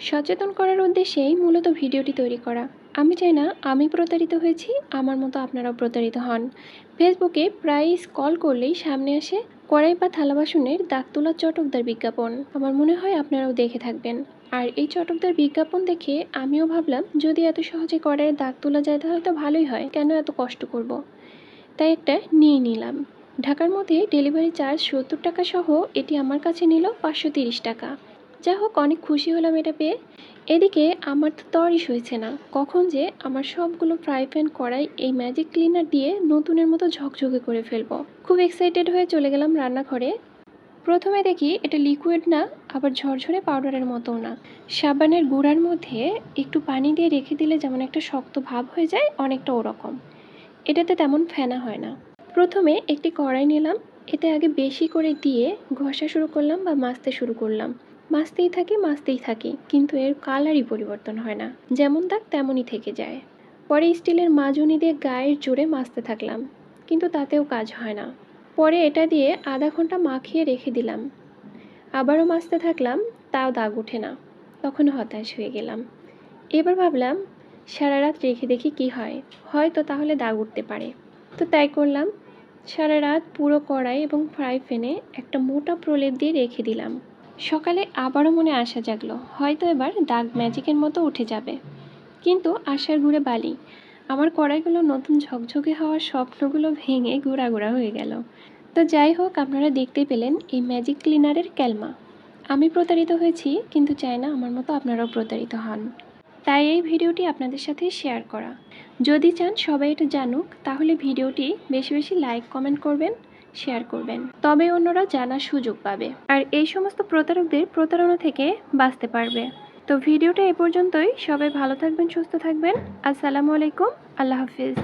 সচেতন করার উদ্দেশ্যেই মূলত ভিডিওটি তৈরি করা। আমি চাই না আমি প্রতারিত হয়েছি, আমার মতো আপনারাও প্রতারিত হন। ফেসবুকে প্রায় স্কল করলেই সামনে আসে কড়াই বা থালা বাসনের দাগ তোলার চটকদার বিজ্ঞাপন। আমার মনে হয় আপনারাও দেখে থাকবেন। আর এই চটকদার বিজ্ঞাপন দেখে আমিও ভাবলাম, যদি এত সহজে কড়াইয়ে দাগ তোলা যায় তাহলে তো ভালোই হয়, কেন এত কষ্ট করব। তাই একটা নিয়ে নিলাম। ঢাকার মধ্যে ডেলিভারি চার্জ সত্তর টাকা সহ, এটি আমার কাছে নিল পাঁচশো টাকা। যা হোক, অনেক খুশি হলাম এটা পেয়ে। এদিকে আমার তো তরই সইছে না। কখন যে আমার সবগুলো ফ্রাই প্যান কড়াই এই ম্যাজিক ক্লিনার দিয়ে নতুনের মতো ঝকঝকে করে ফেলব। খুব এক্সাইটেড হয়ে চলে গেলাম রান্নাঘরে। প্রথমে দেখি এটা লিকুইড না, আবার ঝরঝরে পাউডারের মতো না। সাবানের গুঁড়ার মধ্যে একটু পানি দিয়ে রেখে দিলে যেমন একটা শক্ত ভাব হয়ে যায়, অনেকটা ওরকম। এটাতে তেমন ফেনা হয় না। প্রথমে একটি কড়াই নিলাম। এতে আগে বেশি করে দিয়ে ঘষা শুরু করলাম বা মাজতে শুরু করলাম। মাজতেই থাকি মাজতেই থাকি, কিন্তু এর কালারই পরিবর্তন হয় না। যেমন দাগ তেমনই থেকে যায়। পরে স্টিলের মাজুনি দিয়ে গায়ের জোরে মাজতে থাকলাম, কিন্তু তাতেও কাজ হয় না। পরে এটা দিয়ে আধা ঘণ্টা মাখিয়ে রেখে দিলাম। আবারও মাজতে থাকলাম, তাও দাগ ওঠে না। তখন হতাশ হয়ে গেলাম। এবার ভাবলাম, সারা রাত রেখে দেখি কি হয়। হয়তো তাহলে দাগ উঠতে পারে। তো তাই করলাম। সারা রাত পুরো কড়াই এবং ফ্রাই প্যানে একটা মোটা প্রলেপ দিয়ে রেখে দিলাম। সকালে আবারও মনে আশা জাগলো, হয়তো এবার দাগ ম্যাজিকের মতো উঠে যাবে। কিন্তু আশার ঘুরে বালি, আমার কড়াইগুলো নতুন ঝকঝকে হওয়ার স্বপ্নগুলো ভেঙে গুঁড়া গুঁড়া হয়ে গেল। তো যাই হোক, আপনারা দেখতে পেলেন এই ম্যাজিক ক্লিনারের ক্যালমা। আমি প্রতারিত হয়েছি, কিন্তু চাই না আমার মতো আপনারাও প্রতারিত হন। তাই এই ভিডিওটি আপনাদের সাথে শেয়ার করা। যদি চান সবাই এটা জানুক, তাহলে ভিডিওটি বেশি বেশি লাইক, কমেন্ট করবেন। শেয়ার করবেন। তবে অন্যরা জানার সুযোগ পাবে। আর এই সমস্ত প্রতারকদের প্রতারণা থেকে বাঁচতে পারবে। তো ভিডিওটা এ পর্যন্তই। সবাই ভালো থাকবেন, সুস্থ থাকবেন। আসসালামু আলাইকুম। আল্লাহ হাফিজ।